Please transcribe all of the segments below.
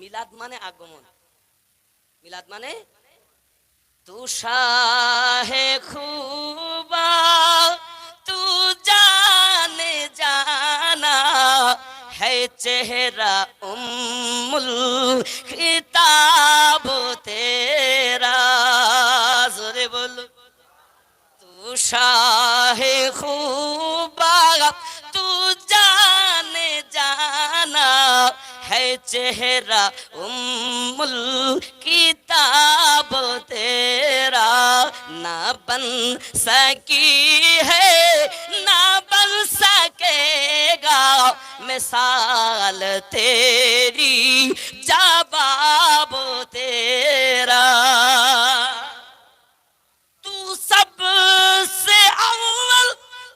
মিলাদ মানে আগমন। মিলাদ মানে? তুষাহে খুবা, তু জানে জানা, হে চেহরা উমুল খিতাব তেরা। বল। তুষাহে খুবা चेहरा उम्मुल किताब तेरा ना बन सकी है, ना बन सकेगा। मिसाल तेरी, जवाब तेरा। तू सबसे अव्वल,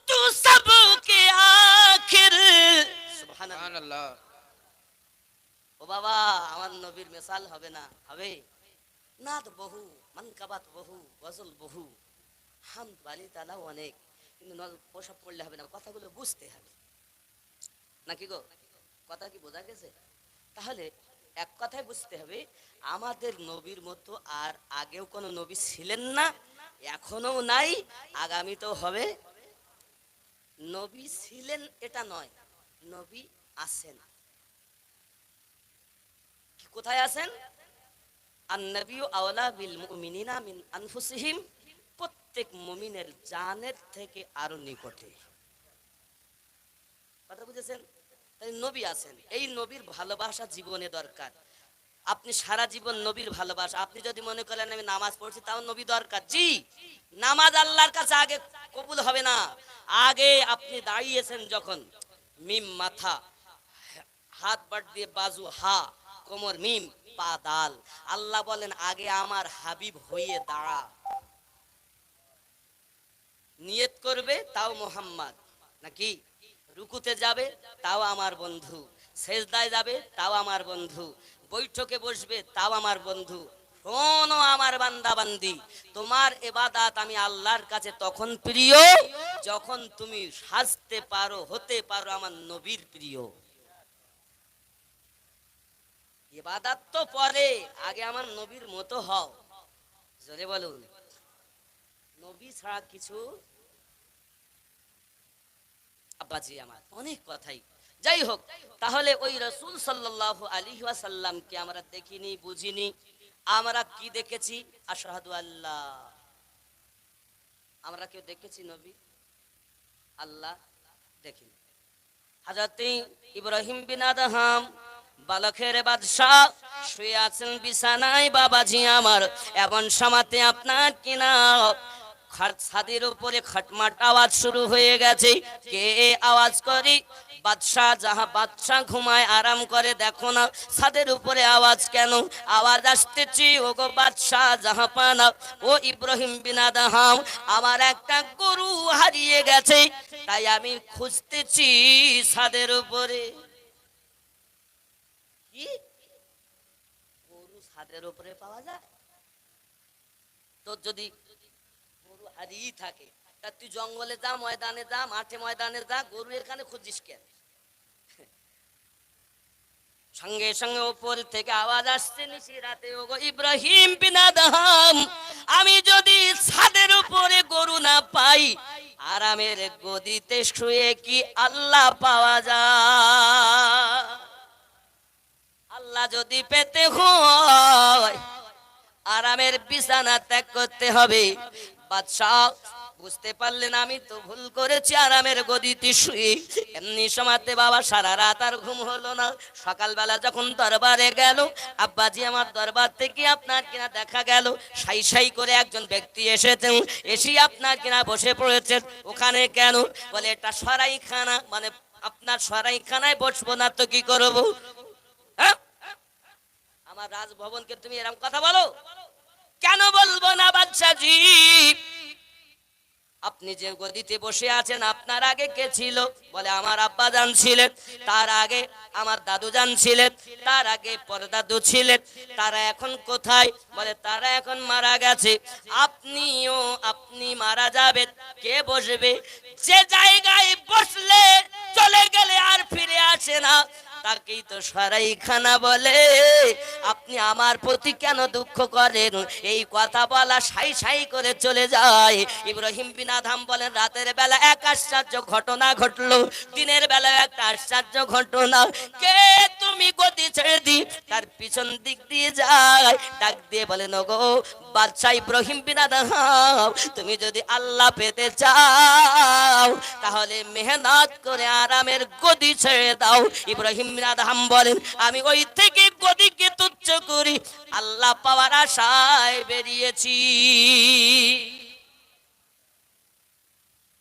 तू सब के आखिर। सुभान अल्लाह। ও বাবা, আমার নবীর মিসাল হবে না, হবে? নাত বহু, মানকাবাত বহু, গজল বহু। হাম বালি তালাও অনেক। কিন্তু পোশাক পড়লে হবে না, কথাগুলো বুঝতে হবে। নাকি গো? কথা কি বোঝা গেছে? তাহলে এক কথায় বুঝতে হবে, আমাদের নবীর মতো আর আগেও কোনো নবী ছিলেন না এখনও নাই, আগামীতেও হবে। নবী ছিলেন এটা নয়, নবী আছেন। কোথায় আছেন? আন্নবিউ আওলা বিল মুমিনিনা মিন আনফুসিহিম। প্রত্যেক মুমিনের জানের থেকে আরও নিকটে। কথা বুঝেছেন? তাই নবী আছেন। এই নবীর ভালোবাসা জীবনে দরকার। আপনি সারা জীবন নবীর ভালোবাসা। আপনি যদি মনে করেন আমি নামাজ পড়ছি, তাও নবী দরকার। জি, নামাজ আল্লাহর কাছে আগে কবুল হবে না। আগে আপনি দাঁড়িয়েছেন যখন। মিম, মাথা, হাত বাট দিয়ে বাজু, হা কোমর মিম, পা দাল। আল্লাহ বলেন, আগে আমার হাবিব হয়ে দাঁড়া। নিয়ত করবে, তাও মোহাম্মদ। নাকি? রুকুতে যাবে, তাও আমার বন্ধু। সেজদায় যাবে, তাও আমার বন্ধু। বৈঠকে বসবে, তাও আমার বন্ধু। শোনো আমার বান্দা বান্দি তোমার এবাদাত আমি আল্লাহর কাছে তখন প্রিয়, যখন তুমি সাজতে পারো, হতে পারো আমার নবীর প্রিয়। তো পরে, আগে আমার নবীর মতো হও। জোরে বলুন। নবী ছাড়া কিছু আব্বাজি আমার, অনেক কথাই। যাই হোক, তাহলে ওই রসুল সাল্লাহ আলী আমরা দেখিনি, বুঝিনি। আমরা কি দেখেছি? আশাহাদু আল্লাহ আমরা কেউ দেখেছি নবী? আল্লাহ দেখিনি। হাজরতে ইব্রাহিম বিন আদহাম বালকের বাদশাহ শুয়ে আছেন বিছানায়, বাবাজি আমার। এমন সমাতে আপনার কিনা ছাদের উপরে খটমাট আওয়াজ শুরু হয়ে গেছে। কে আওয়াজ করি? বাদশাহ যাহা বাদশাহ ঘুমায়, আরাম করে, দেখো না ছাদের উপরে আওয়াজ কেন? আওয়াজ আসতেছি ও গো বাদশাহ যাহা পানা ও ইব্রাহিম বিনা দাহাম আমার একটা গরু হারিয়ে গেছে। তাই আমি খুঁজতেছি ছাদের উপরে। কি? গরু ছাদের উপরে পাওয়া যায়? তোর যদি গরু হারিয়ে থাকে, তা তুই জঙ্গলে যা, ময়দানে যা, মাঠে ময়দানে যা, গরু এখানে খুঁজিস কেন? সঙ্গে সঙ্গে উপর থেকে আওয়াজ আসছে নিশি রাতে, ওগো ইব্রাহিম বিনাদাহাম আমি যদি ছাদের উপরে গরু না পাই, আরামের গদিতে শুয়ে কি আল্লাহ পাওয়া যায়? আল্লাহ যদি পেতে হয়, আরামের বিছানা ত্যাগ করতে হবে। বাদশাহ, বুঝতে পারলেন আমি তো ভুল করেছি, আরামের গদিতে শুই এমনি সময়তে বাবা সারা রাত আর ঘুম হলো না। সকালবেলা যখন দরবারে গেল, আব্বাজি আমার দরবার থেকে আপনার কিনা দেখা গেল। সাই সাই করে একজন ব্যক্তি এসেছেন এসে আপনার কিনা বসে পড়েছেন ওখানে কেন? বলে, এটা সরাইখানা মানে আপনার সরাইখানায় বসবো না তো কি করব? হ্যাঁ? আমার রাজভবনকে তুমি এরকম কথা বলো? কেন বলব না বাদশাজি আপনি যে গদিতে বসে আছেন, আপনার আগে কে ছিল? বলে আমার আব্বা জান ছিলেন, তার আগে আমার দাদু জান ছিলেন, তার আগে পরদাদু ছিলেন, তারা এখন কোথায়? বলে তারা এখন মারা গেছে। আপনিও আপনি মারা যাবেন, কে বসবে? যে জায়গায় বসলে চলে গেলে আর ফিরে আসে না। তাকেই তো সরাই খানা বলে। আপনি আমার প্রতি কেন দুঃখ করেন? এই কথা বলা সাই সাই করে চলে যায়। ইব্রাহিম বিন আধাম বলেন, রাতের বেলা এক আশ্চর্য ঘটনা ঘটলো, দিনের বেলা একটা আশ্চর্য ঘটনা। কে তুমি গতি ছেড়ে দি তার পিছন দিক দিয়ে যায়, ডাক দিয়ে বলেন গো বাদশাহ ইব্রাহিম বিন তুমি যদি আল্লাহ পেতে চাও, তাহলে মেহনত করে আরামের গদি ছেড়ে দাও। ইব্রাহিম বিন আদহাম বলেন, আমি ওই থেকে গদিকে তুচ্ছ করি, আল্লাহ পাওয়ার আশায় বেরিয়েছি।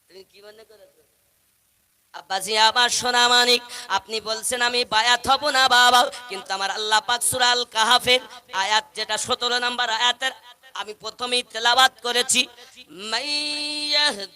তুমি কি মনে করেছ আব্বাজি, আমার সোনা মানিক, আপনি বলছেন আমি বায়াত হব না বাবা, কিন্তু আমার আল্লাহ পাক সূরা আল কাহাফের আয়াত যেটা 17 নম্বর আয়াতের, আমি প্রথমেই তেলাওয়াত করেছি, মাইয়াহদিল্লাহ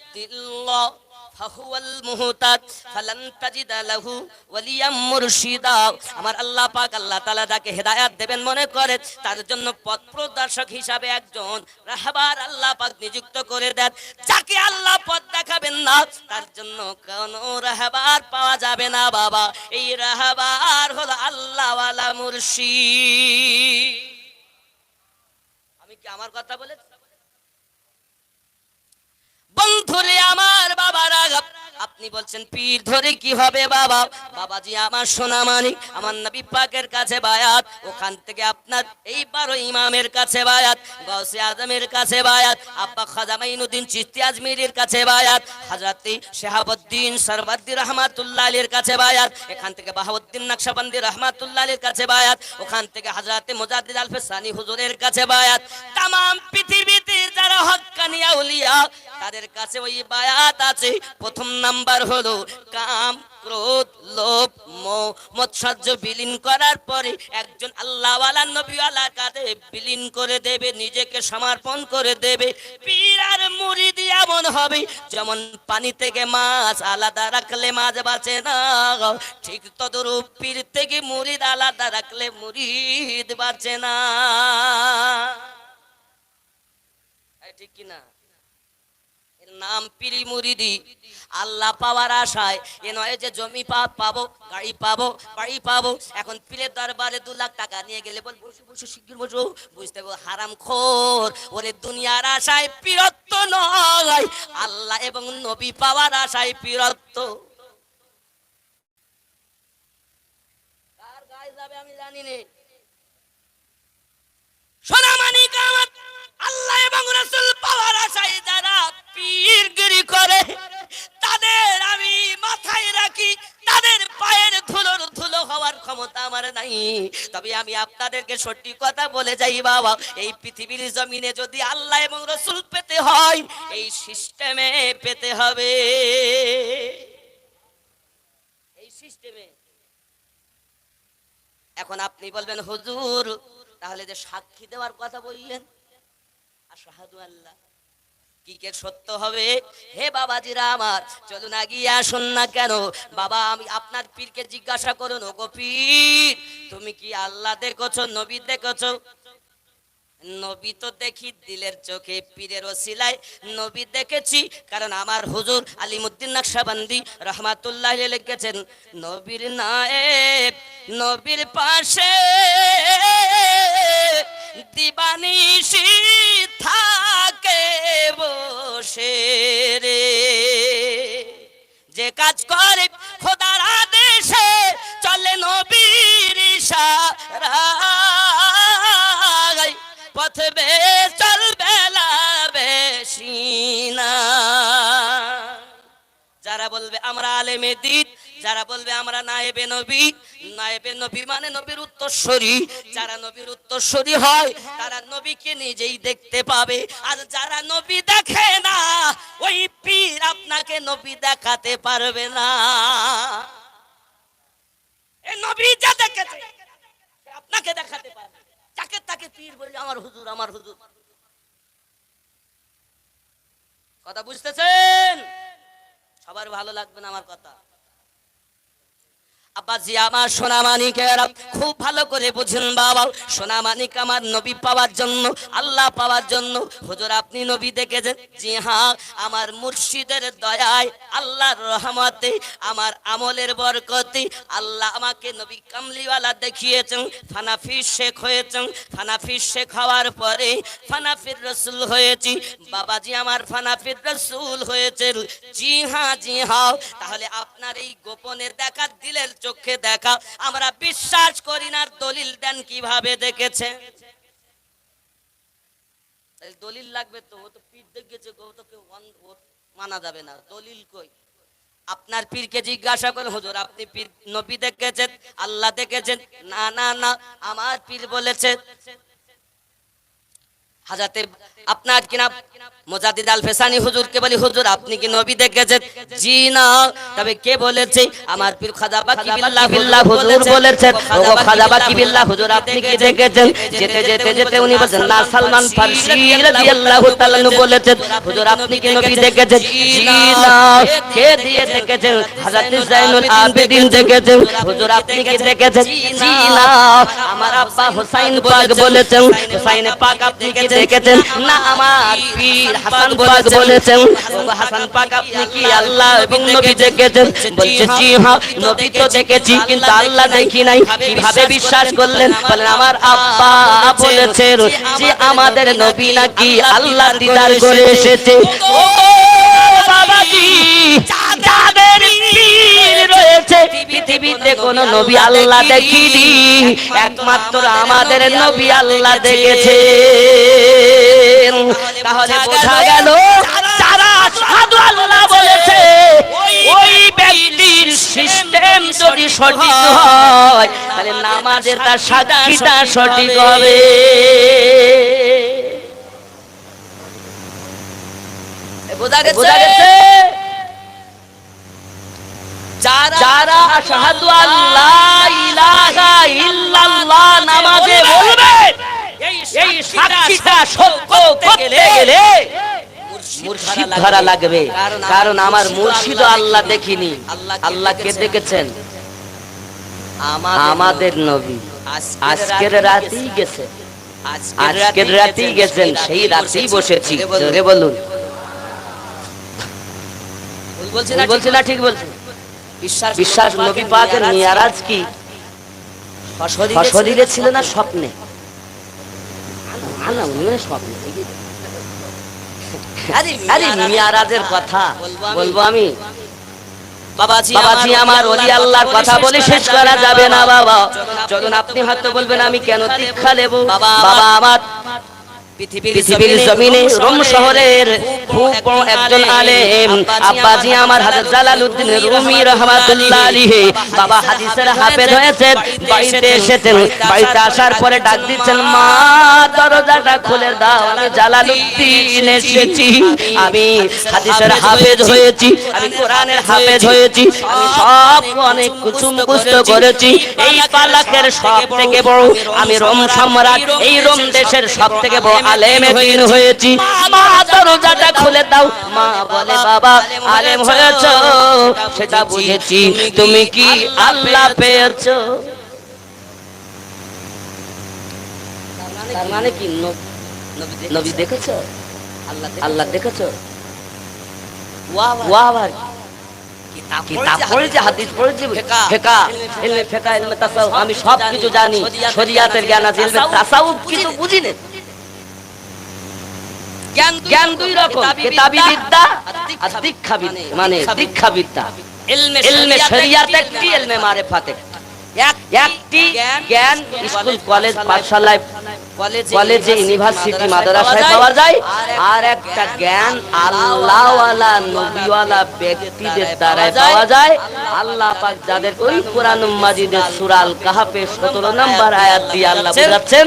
ফাহুয়াল মুহতাদ ফালান তাজিদা লাহু ওয়ালিয়াম মুরশিদা। আমার আল্লাহ পাক আল্লাহ তাআলা যাকে হেদায়েত দেবেন মনে করে, তার জন্য পথ প্রদর্শক হিসাবে একজন রাহবার আল্লাহ পাক নিযুক্ত করে দেন। যাকে আল্লাহ পথ দেখাবেন না, তার জন্য কোন রাহবার পাওয়া যাবে না বাবা। এই রাহবার হলো আল্লাহওয়ালা মুর্শিদ। আমি কি আমার কথা বলেছি? বন্ধুরে আমার বাবারা আপনি বলছেন, পীর ধরে কি হবে বাবা? বাবাজি, আমার সোনা মানিক, আমার নবী পাকের কাছে বায়াত, ওখান থেকে আপনার এই বারো ইমামের কাছে বায়াত গৌসে আজমের কাছে বায়াত, আব্বা খাজা মাইনুদ্দিন চিস্তি আজমিরের কাছে বায়াত, হাজরাতি শেহাবুদ্দিন সরবদ্দি রহমাতুল্লাহ আলীর কাছে বায়াত, এখান থেকে বাহাউদ্দিন নকশবন্দি রহমাতুল্লাহ আলীর কাছে বায়াত, ওখান থেকে হাজরাতে মুজাদ্দিদ আলফে সানি হুজুরের কাছে বায়াত তাম পৃথিবীতে যারা হক্কানি আউলিয়া, তাদের কাছে ওই বায়াত আছে, প্রথম নাম্বার হলো কাম, ক্রোধ, লোভ, মোহ। মৎসর্য বিলীন করার পরে একজন আল্লাহওয়ালা, নবীওয়ালা কাছে বিলীন করে দেবে, নিজেকে সমর্পণ করে দেবে। পীর আর মুরিদ এমন হবে, যেমন পানি থেকে মাছ আলাদা রাখলে মাছ বাঁচে না। ঠিক তদরূপ পীর থেকে মুরিদ আলাদা রাখলে মুরিদ বাঁচে না। ঠিক কিনা? নাম পিরি মুরিদি আল্লাহ পাওয়ার আশায় এ নয় যে জমি পাবো গাড়ি পাবো, বাড়ি পাবো। এখন পীরের দরবারে দু লাখ টাকা নিয়ে গেলে বল, বসে বসে শিগগির বসো। বুঝতে পারব হারাম খোর। ওরে দুনিয়ার আশায় পীরত্ব নয়। আল্লাহ এবং নবী পাওয়ার আশায় পীরত্ব আমি জানি না। সোনামানিক আমার আল্লাহ এবং রাসূল পাওয়ার আশায় যারা পীরগিরি করে, তাদের আমি মাথায় রাখি, তাদের পায়ের ধুলোর ধুলো হওয়ার ক্ষমতা আমার নাই। তবে আমি আপনাদেরকে সত্যি কথা বলে যাই বাবা, এই পৃথিবীর জমিনে যদি আল্লাহ এবং রসুল পেতে হয়, এই সিস্টেমে পেতে হবে। এই সিস্টেমে। এখন আপনি বলবেন, হুজুর, তাহলে যে সাক্ষী দেওয়ার কথা বললেন? আশাহাদু আল্লাহ। কি কে সত্য হবে? হে বাবাজিরা আমার চলুন গিয়ে আসুন না কেন? বাবা, আমি আপনার পীরকে জিজ্ঞাসা করুন তুমি কি আল্লাহ দেখেছ, নবী নবী তো দেখি দিলের চোখে পীরের ওসিলায়। নবী দেখেছি, কারণ আমার হুজুর আলিমুদ্দিন নকশাবন্দি রহমাতুল্লাহ লিখেছেন, নবীর নায়েব, নবীর পাশে দিবানিশি থাকে বসে রে যে কাজ করে খোদার আদেশে চলে নবীর ইশারায়। পথ বে চলবে বেশি না। যারা বলবে, আমরা আলেমে দিন যারা বলবে আমরা নায়েবে নবী নায়েবে নবী মানে নবীর উত্তরসূরি যারা নবীর উত্তরসূরি হয়, তারা নবীকে নিজেই দেখতে পাবে। আর যারা নবী দেখে না, ওই পীর আপনাকে নবী দেখাতে পারবে না। এ নবী যা দেখেছে, আপনাকে দেখাতে পারবে। যাকে তাকে পীর বলে আমার হুজুর আমার হুজুর। কথা বুঝতেছেন? সবার ভালো লাগবে না আমার কথা। আব্বাজি, আমার সোনামানিকের খুব ভালো করে বুঝুন বাবা। সোনামানিক আমার নবী পাওয়ার জন্য, আল্লাহ পাওয়ার জন্য। হুজুর, আপনি নবী দেখেছেন? জি হ্যাঁ আমার মুর্শিদের দয়ায়, আল্লাহর রহমতে, আমার আমলের বরকতে আল্লাহ আমাকে নবী কামলিওয়ালা দেখিয়েছেন, ফানাফি শেখ হয়েছেন। ফানাফি শেখ হওয়ার পরে ফানাফির রসুল হয়েছি। বাবাজি, আমার ফানাফির রসুল হয়েছে জি হ্যাঁ জি হ্যাঁ তাহলে আপনার এই গোপনের দেখা দিলের চোখে দেখা। আমরা বিশ্বাস করি না, দলিল দেন কীভাবে দেখেছে। দলিল লাগবে তো, ও তো পীর দেখেছে ও তো কেউ মানা যাবে না। দলিল কই? আপনার পীরকে জিজ্ঞাসা করে হুজুর, আপনি পীর নবী দেখেছেন, আল্লাহ দেখেছেন? না না না, আমার পীর বলেছে হাজাতে আপনার কিনা মোজাদিদ আল ফেসানি হুজুরকে বলি হুজুর আপনি কি নবী দেখেছেন? জি না। তবে কে বলেছে? আমার পীর খাজা বাকি বিল্লাহ বিল্লাহ হুজুর বলেছেন ওগো খাজা বাকি বিল্লাহ হুজুর আপনি কি দেখেছেন? যেতে যেতে যেতে উনি বলেন না সালমান ফারসি রাদিয়াল্লাহু তাআলা বলেছেন। হুজুর আপনি কি নবী দেখেছেন? জি না। কে দিয়ে দেখেছেন? হযরত জাইনুল আবেদিন দেখেছেন? হুজুর আপনি কি দেখেছেন? জি না। আমার আব্বা হুসাইন পাক বলেছেন হুসাইন পাক আপনি কি দেখেছেন? না, আমার পীর হাসান পাক বলেছেন। হাসান পাক, আপনি কি আল্লাহ এবং নবী দেখেছেন? বলছে, জি হ্যাঁ নবী তো দেখেছি, কিন্তু আল্লাহ দেখি নাই। কীভাবে বিশ্বাস করলেন? বলেন, আমার আব্বা বলেছেন যে আমাদের নবী নাকি আল্লাহ দিদার করে এসেছে। ও বাবাজি, যাদের পীর পৃথিবীতে কোন নবী আল্লাহ দেখিনি। একমাত্র আমাদের নবী আল্লাহ দেখেছে তাহলে বোঝা গেল ওই সিস্টেম হয় তার সঠিক হবে। বোঝা গেছে? যারা আশহাদু আল্লাহ ইলাহা ইল্লাল্লাহ নামাজে বলবে এই সাক্ষীটা সত্য করতে গেলে মুর্শিদ ধরা লাগবে। কারণ আমার মুর্শিদ আল্লাহ দেখিনি। আল্লাহকে দেখেছেন। আমাদের নবী। আজকের রাতেই গেছে। আজকের রাতেই গেছেন। সেই রাতেই বসেছি। বলুন। বলছি না ঠিক বলছি। বিশ্বাস বিশ্বাস নবী পাকের মিয়ারাজ কি? সশরীরে ছিল না স্বপ্নে। না, মানে স্বপ্নে ঠিকই আরে মিয়ারাজের কথা বলব আমি। বাবাজি আমার আল্লাহর কথা বলে শেষ করা যাবে না বাবা। যখন আপনি হয়তো বলবেন আমি কেন দীক্ষা নেব? বাবা আমার পৃথিবীর জমিনে রোম শহরের খুব বড় একজন আলেম। আব্বাজি আমার জালালউদ্দিন রুমি রহমাতুল্লাহ আলাইহি। বাবা হাদিসের হাফেজ হয়েছেন, বাড়িতে এসেছেন। বাড়িতে আসার পরে ডাক দিচ্ছেন, মা, দরজাটা খুলে দাও, আমি জালালউদ্দিন এসেছি। আমি হাদিসের হাফেজ হয়েছি, আমি কোরআনের হাফেজ হয়েছি, আমি সব অনেক কিছু মুখস্থ করেছি। এই পালাকের সব থেকে বড়, আমি রোম সম্রাট, এই রোম দেশের সব থেকে বড় আলেম হয়েছি। দরজাটা খুলে দাও। মা বলে বাবা আলেম হয়েছ? সেটা বুঝেছি। তুমি কি আল্লাহ পেয়েছ? তার মানে কি? নবী দেখেছ? আল্লাহ দেখেছ? ওয়াহ আবার কিতাব পড়েছি হাদিস পড়েছি ফেকা। ইলমে ফেকা ইলমে তাসাউফ আমি সব কিছু জানি। শরিয়াতের জ্ঞান আছে ইলমে তাসাউফ। কিছু বুঝি না জ্ঞান দুই রকম কিতাবি বিদ্যা আর দীক্ষা বিদ্যা মানে দীক্ষা বিদ্যা ইলমে শরিয়াত একটি ইলমে মারিফাত? একটি একটি জ্ঞান স্কুল কলেজ পাঠশালায় কলেজে ইউনিভার্সিটি মাদ্রাসায় পাওয়া যায়। আর একটা জ্ঞান আল্লাহওয়ালা নবীওয়ালা ব্যক্তিদের দ্বারাই পাওয়া যায়। আল্লাহ পাক যাদের ওই কোরআন মাজিদের সূরা আল কাহাফের 17 নম্বর আয়াত দিয়ে আল্লাহ বোঝাচ্ছেন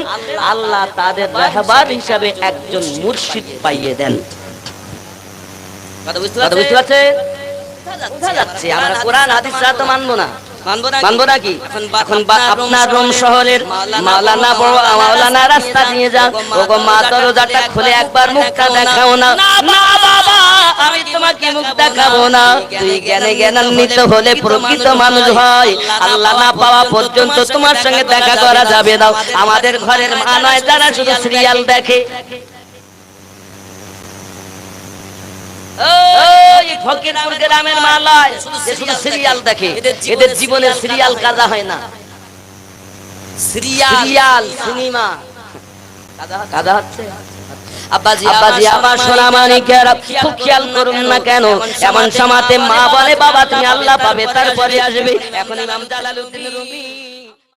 আল্লাহ তাদের রাহবার হিসাবে একজন মুর্শিদ পাইয়ে দেন। কথা বুঝতে পারছেন? বোঝা যাচ্ছে আমরা কোরআন হাদিস তো মানবো না। মানবো নাকি এখন এখন আপনার রোম শহরের মাওলানা বড় মাওলানা রাস্তা দিয়ে যান ওগো মা দরজাটা খুলে একবার মুখটা দেখাও না। না। বাবা আমি তোমাকে মুখ দেখাবো না। তুই জ্ঞানে জ্ঞানান্বিত হলে প্রকৃত মানুষ হয়। আল্লাহ না পাওয়া পর্যন্ত তোমার সঙ্গে দেখা করা যাবে না। আমাদের ঘরের মা নয় যারা শুধু সিরিয়াল দেখে। ওই ফকিরপুর গ্রামের মালায়। শুধু সিরিয়াল দেখে। এদের জীবনে সিরিয়াল কাজা হয়। না। সিরিয়াল সিরিয়াল সিনেমা কাদা হচ্ছে আব্বাজি আব্বাজি আমার সোনা মানিকেরা খুব খেয়াল করুন না কেন? এমন সমাতে মা বলে বাবা তুমি আল্লাহ পাবে তারপরে আসবে। এখন ইমাম জালালউদ্দিন রুমি